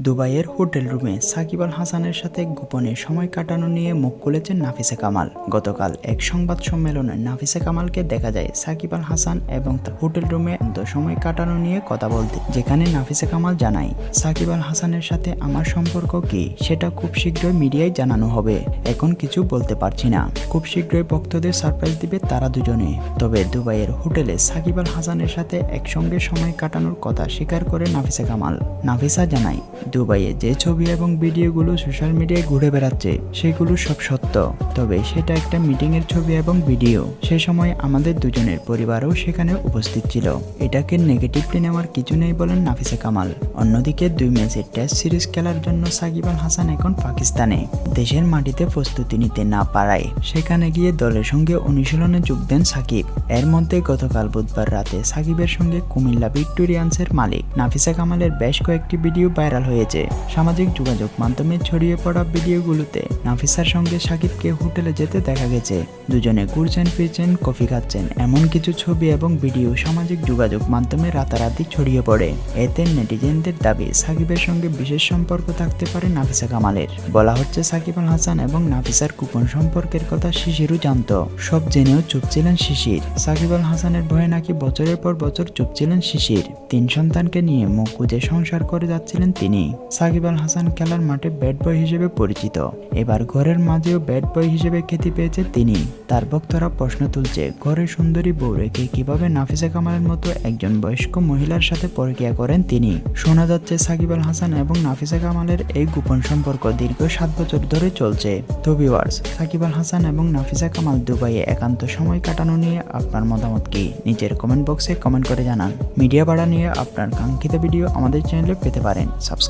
দুবাইয়ের হোটেল রুমে সাকিব আল হাসানের সাথে গোপনে সময় কাটানো নিয়ে মুখ খুলেছেন নাফিসা কামাল। গতকাল এক সংবাদ সম্মেলনে নাফিসা কামালকে দেখা যায় সাকিব আল হাসান এবং তার হোটেল রুমে সময় কাটানো নিয়ে কথা বলতে। যেখানে নাফিসা কামাল জানায়, সাকিব আল হাসানের সাথে আমার সম্পর্ক কি? সেটা খুব শীঘ্রই মিডিয়ায় জানানো হবে। এখন কিছু বলতে পারছি না। খুব শীঘ্রই ভক্তদের সারপ্রাইজ দিবে তারা দুজনে। তবে দুবাইয়ের হোটেলে সাকিব আল হাসানের সাথে একসঙ্গে সময় কাটানোর কথা স্বীকার করে নাফিসা কামাল। নাফিসা জানায় দুবাইয়ে যে ছবি এবং ভিডিওগুলো সোশ্যাল মিডিয়ায় ঘুরে বেড়াচ্ছে, সেগুলো সব সত্য। তবে সেটা একটা মিটিংয়ের ছবি এবং ভিডিও। সে সময় আমাদের দুজনের পরিবারও সেখানে উপস্থিত ছিল। এটাকে নেগেটিভলি নেওয়ার কিছু নেই বলেন নাফিসা কামাল। অন্যদিকে দুই ম্যাচের টেস্ট সিরিজ খেলার জন্য সাকিব আল হাসান এখন পাকিস্তানে। দেশের মাটিতে প্রস্তুতি নিতে না পারায় সেখানে গিয়ে দলের সঙ্গে অনুশীলনে যোগ দেন সাকিব। এর মধ্যে গতকাল বুধবার রাতে সাকিবের সঙ্গে কুমিল্লা ভিক্টোরিয়ান্সের মালিক নাফিসা কামালের বেশ কয়েকটি ভিডিও ভাইরাল হয়েছে। সামাজিক যোগাযোগ মাধ্যমে ছড়িয়ে পড়া ভিডিওগুলোতে নাফিসার সঙ্গে সাকিবকে হোটেলে যেতে দেখা গেছে। দুজনে ঘুরছেন, ফিরছেন, কফি খাচ্ছেন। এমন কিছু ছবি এবং ভিডিও সামাজিক যোগাযোগ মাধ্যমে রাতারাতি ছড়িয়ে পড়ে। এতে নেটিজেনদের দাবি, সাকিবের সঙ্গে বিশেষ সম্পর্ক থাকতে পারে নাফিসা কামালের। বলা হচ্ছে, সাকিব আল হাসান এবং নাফিসার কুপন সম্পর্কের কথা শিশিরও জানত। সব জেনেও চুপ ছিলেন শিশির। সাকিব আল হাসানের ভয়ে নাকি বছরের পর বছর চুপ ছিলেন শিশির। তিন সন্তানকে নিয়ে মুখ গুজে সংসার করে যাচ্ছিলেন তিনি। সাকিব আল হাসান খেলার মাঠে ব্যাট বয় হিসেবে পরিচিত। এবার ঘরের মাঝেও ব্যাট বয় হিসেবে খ্যাতি পেয়েছে তিনি। তার ভক্তরা প্রশ্ন তুলছে ঘরে সুন্দরী বউ রেখে কীভাবে নাফিসা কামালের মতো একজন বয়স্ক মহিলার সাথে পরকিয়া করেন তিনি? শোনা যাচ্ছে, সাকিব আল হাসান এবং নাফিসা কামালের এই গোপন সম্পর্ক দীর্ঘ সাত বছর ধরে চলছে। তো ভিউয়ার্স সাকিব আল হাসান এবং নাফিসা কামাল দুবাইয়ে একান্ত সময় কাটানো নিয়ে আপনার মতামত কি? নিচের কমেন্ট বক্সে কমেন্ট করে জানান। মিডিয়া ভাড়া নিয়ে আপনার কাঙ্ক্ষিত ভিডিও আমাদের চ্যানেলে পেতে পারেন।